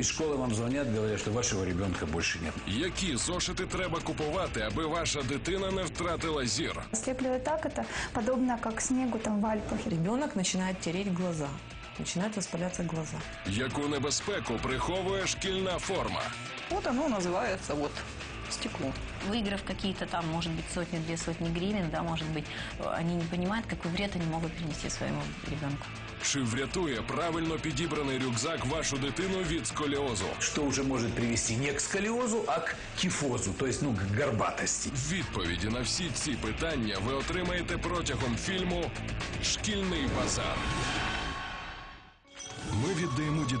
э, из школы вам звонят, говорят, что вашего ребенка больше нет. Які зошити треба купувати, аби ваша дитина не втратила зір? Слепливый так это подобно как снегу там в Альпах. Ребенок начинает тереть глаза, начинают воспаляться глаза. Яку небезпеку приховує шкільна форма? Вот оно называется вот стекло. Выиграв какие-то там, может быть, сотни-две сотни гривен, да, может быть, э, они не понимают, какой вред они могут принести своему ребенку. Чи врятує правильно підібраний рюкзак вашу дитину від сколіозу? Что уже может привести не к сколиозу, а к кифозу, то есть ну, к горбатости. Відповіді на всі ці питання ви отримаєте протягом фільму Шкільний базар.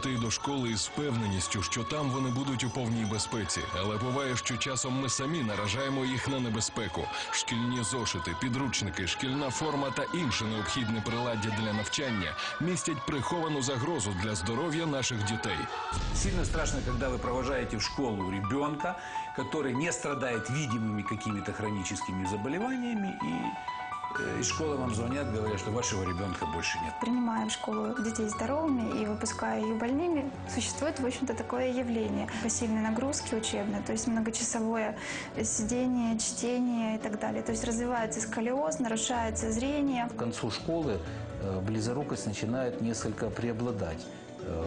Ми віддаємо дітей до школи із впевненістю, що там вони будуть у повній безпеці. Але буває, що часом ми самі наражаємо їх на небезпеку. Шкільні зошити, підручники, шкільна форма та інше необхідне приладдя для навчання містять приховану загрозу для здоров'я наших дітей. Сильно страшно, когда вы провожаете в школу ребенка, который не страдает видимыми какими-то хроническими заболеваниями, и э, из школы вам звонят, говорят, что вашего ребенка больше нет. Принимая в школу детей здоровыми и выпуская их больными, существует, в общем-то, такое явление. Посильной нагрузки учебной, то есть многочасовое сидение, чтение и так далее. То есть развивается сколиоз, нарушается зрение. К концу школы э, близорукость начинает несколько преобладать. Э,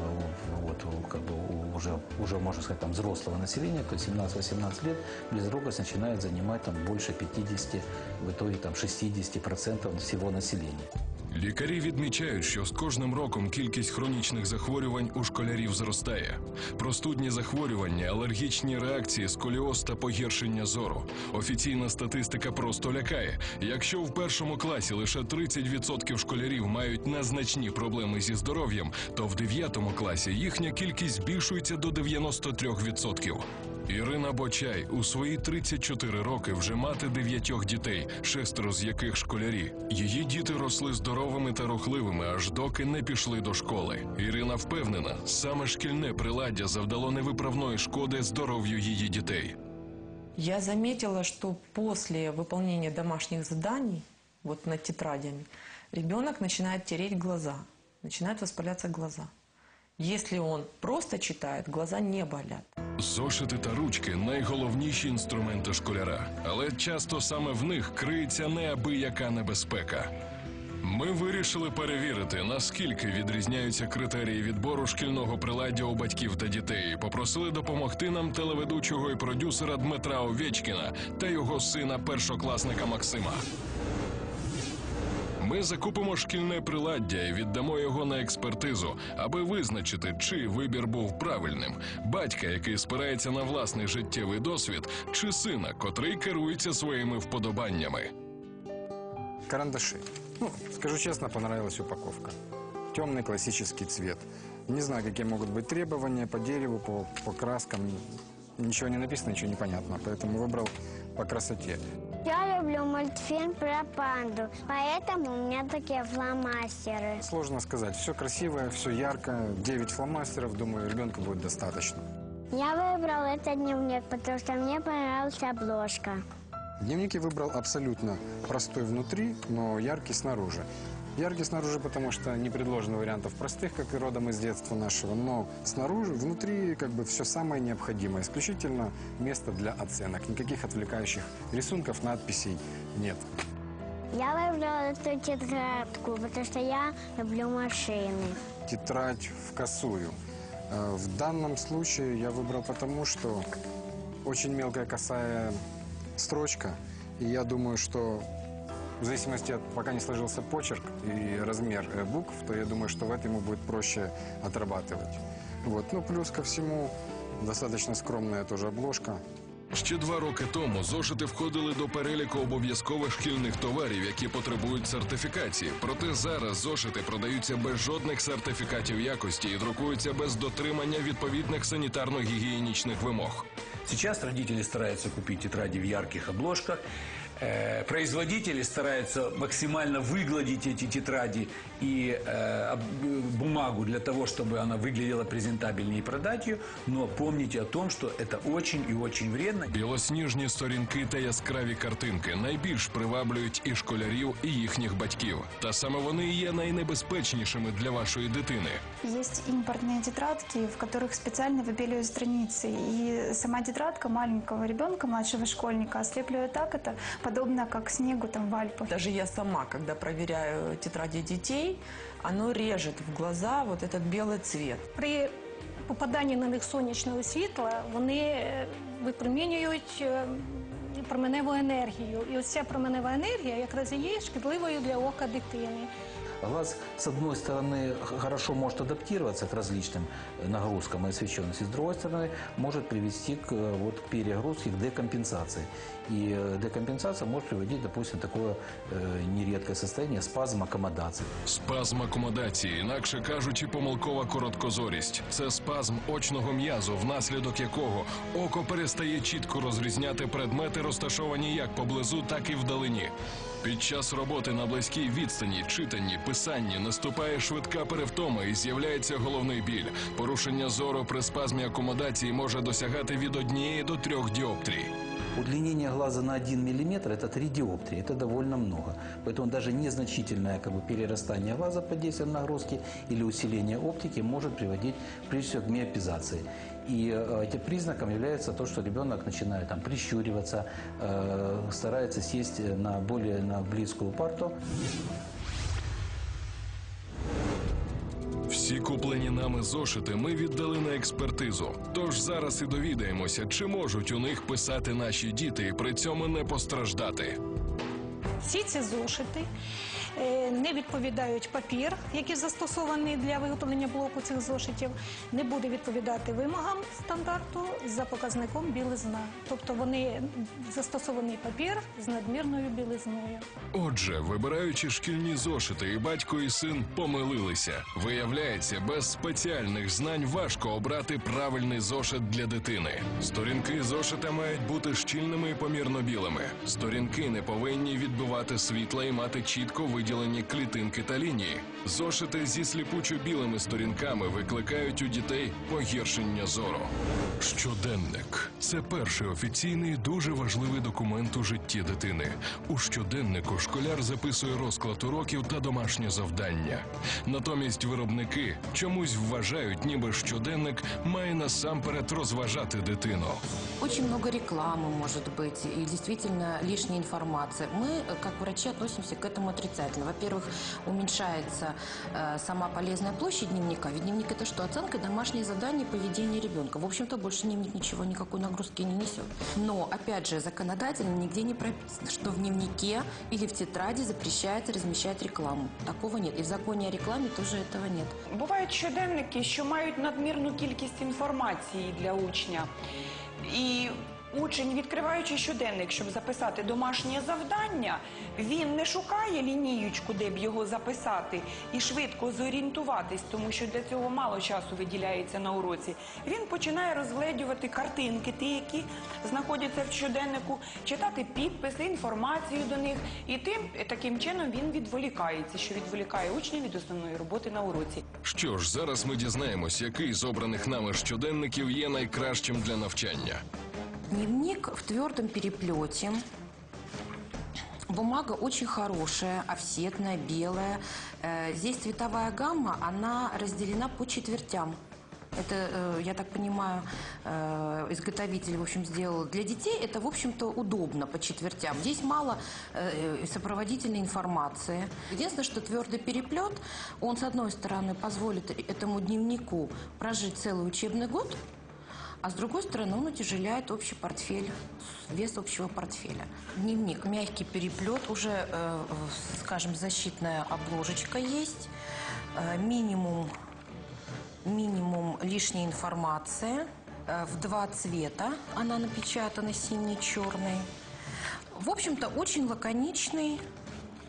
Вот, как бы у- уже, уже, можно сказать, там, взрослого населения, то есть 17-18 лет, близорукость начинает занимать там, больше 50, в итоге там, 60% всего населения. Лікарі відмічають, що з кожним роком кількість хронічних захворювань у школярів зростає. Простудні захворювання, алергічні реакції, сколіоз та погіршення зору. Офіційна статистика просто лякає. Якщо в першому класі лише 30% школярів мають незначні проблеми зі здоров'ям, то в 9 класі їхня кількість збільшується до 93%. Ірина Бочай у свої 34 роки вже мати дев'ятьох дітей, шестеро з яких школярі. Її діти росли здоровими та рухливими, аж доки не пішли до школи. Ірина впевнена, саме шкільне приладдя завдало невиправної шкоди здоров'ю її дітей. Я заметила, что после выполнения домашних заданий, вот над тетрадями, ребенок начинает тереть глаза, начинают воспаляться глаза. Если он просто читает, глаза не болят. Зошити та ручки найголовніші інструменти школяра, але часто саме в них криється неабияка небезпека. Ми вирішили перевірити, наскільки відрізняються критерії відбору шкільного приладдя у батьків та дітей. Попросили допомогти нам телеведучого і продюсера Дмитра Овєчкіна та його сина першокласника Максима. Ми закупимо шкільне приладдя і віддамо його на експертизу, аби визначити, чи вибір був правильним: батька, який спирається на власний життєвий досвід, чи сина, котрий керується своїми вподобаннями. Карандаши. Ну, скажу честно, понравилась упаковка. Темный классический цвет. Не знаю, какие могут быть требования по дереву, по, по краскам. Ничего не написано, ничего не понятно. Поэтому выбрал по красоте. Я люблю мультфильм про панду, поэтому у меня такие фломастеры. Сложно сказать. Все красивое, все ярко. 9 фломастеров, думаю, ребенка будет достаточно. Я выбрал этот дневник, потому что мне понравилась обложка. Дневник я выбрал абсолютно простой внутри, но яркий снаружи. Яркий снаружи, потому что не предложено вариантов простых, как и родом из детства нашего, но снаружи, внутри как бы все самое необходимое. Исключительно место для оценок. Никаких отвлекающих рисунков, надписей нет. Я выбрала эту тетрадку, потому что я люблю машины. Тетрадь в косую. Э, В данном случае я выбрал потому, что очень мелкая косая строчка, и я думаю, что в зависимости от, пока не сложился почерк и размер э, букв, то я думаю, что в этом ему будет проще отрабатывать. Вот. Ну, плюс ко всему, достаточно скромная тоже обложка. Ще два роки тому зошити входили до переліку обов'язкових шкільних товарів, які потребують сертифікації. Проте зараз зошити продаються без жодних сертифікатів якості і друкуються без дотримання відповідних санітарно-гігієнічних вимог. Сейчас родители стараются купить тетради в ярких обложках. Э, Производители стараются максимально выгладить эти тетради и э, об- э, бумагу для того, чтобы она выглядела презентабельнее и продать ее, но помните о том, что это очень и очень вредно. Білосніжні сторінки та яскраві картинки найбільш приваблюють і школярів, і їхніх батьків. Та саме вони і є найнебезпечнішими для вашої дитини. Есть импортные тетрадки, в которых специально выбеливают страницы. И сама тетрадка маленького ребенка, младшего школьника, ослепливает так это, подобно как снегу там в Альпах. Даже я сама, когда проверяю тетради детей, оно режет в глаза вот этот белый цвет. При попаданні на них сонячного світла вони е, випромінюють е, променеву енергію. І ось ця променева енергія якраз і є шкідливою для ока дитини. Глаз, с одной стороны, х- хорошо может адаптироваться к различным э, нагрузкам и освещенности, с другой стороны, может привести к, э, вот, к перегрузке, к декомпенсации. И э, декомпенсация может приводить, допустим, такое э, нередкое состояние спазм аккомодации. Спазм акомодації, інакше кажучи, помилкова короткозорість. Це спазм очного м'язу, внаслідок якого око перестає чітко розрізняти предмети, розташовані як поблизу, так і вдалині. Під час роботи на близькій відстані, читанні, писанні наступає швидка перевтома і з'являється головний біль. Порушення зору при спазмі акомодації може досягати від однієї до трьох діоптрій. Удлинение глаза на 1 мм – это 3 диоптрии, это довольно много. Поэтому даже незначительное как бы, перерастание глаза под действием нагрузки или усиление оптики может приводить, прежде всего, к миопизации. И э, этим признаком является то, что ребенок начинает там, прищуриваться, э, старается сесть на более на близкую парту. Всі куплені нами зошити ми віддали на експертизу. Тож зараз і довідаємося, чи можуть у них писати наші діти і при цьому не постраждати. Всі ці зошити е, не відповідають папір, який застосований для виготовлення блоку цих зошитів, не буде відповідати вимогам стандарту за показником білизна. Тобто вони застосований папір з надмірною білизною. Отже, вибираючи шкільні зошити, і батько і син помилилися. Виявляється, без спеціальних знань важко обрати правильний зошит для дитини. Сторінки зошита мають бути щільними і помірно білими. Сторінки не повинні відбивати світла і мати чітко виділені клітинки та лінії. Зошити зі сліпучо білими сторінками викликають у дітей погіршення зору. Щоденник це перший офіційний дуже важливий документ у житті дитини. У щоденнику школяр записує розклад уроків та домашнє завдання. Натомість виробники чомусь вважають, ніби щоденник має насамперед розважати дитину. Очень много рекламы может быть и действительно лишняя информация. Мы, э, как врачи, относимся к этому отрицательно. Во-первых, уменьшается э, сама полезная площадь дневника. Ведь дневник это что? Оценка домашних заданий, поведения ребенка. В общем-то, больше дневник ничего, никакой нагрузки не несет. Но, опять же, законодательно нигде не прописано, что в дневнике или в тетради запрещается размещать рекламу. Такого нет. И в законе о рекламе тоже этого нет. Бувають щоденники, що мають надмірну кількість інформації для учня. І учень, відкриваючи щоденник, щоб записати домашнє завдання, він не шукає лініючку, де б його записати, і швидко зорієнтуватись, тому що для цього мало часу виділяється на уроці. Він починає розгледювати картинки, ті, які знаходяться в щоденнику, читати підписи, інформацію до них. І тим таким чином він відволікається, що відволікає учня від основної роботи на уроці. Що ж, зараз ми дізнаємось, який з обраних нами щоденників є найкращим для навчання. Дневник в твердом переплете. Бумага очень хорошая, офсетная, белая. Э, Здесь цветовая гамма, она разделена по четвертям. Это, э, я так понимаю, э, изготовитель, в общем, сделал. Для детей это, в общем-то, удобно по четвертям. Здесь мало сопроводительной информации. Единственное, что твердый переплет, он, с одной стороны, позволит этому дневнику прожить целый учебный год, а с другой стороны, он утяжеляет общий портфель, вес общего портфеля. Дневник, мягкий переплет, уже, э, скажем, защитная обложечка есть, э, минимум, минимум лишней информации, э, в два цвета она напечатана, синий, черный. В общем-то, очень лаконичный,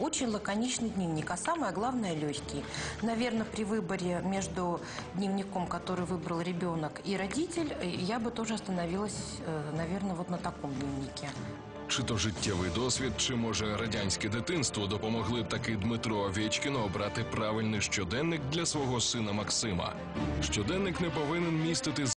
очень лаконичный дневник, а самое главное легкий. Наверное, при выборе между дневником, который выбрал ребенок и родитель, э, я бы тоже остановилась, э, наверное, вот на таком дневнике. Чи то життєвий досвід, чи може радянське дитинство допомогли таки Дмитру Овєчкіну обрати правильний щоденник для свого сина Максима. Щоденник не повинен містити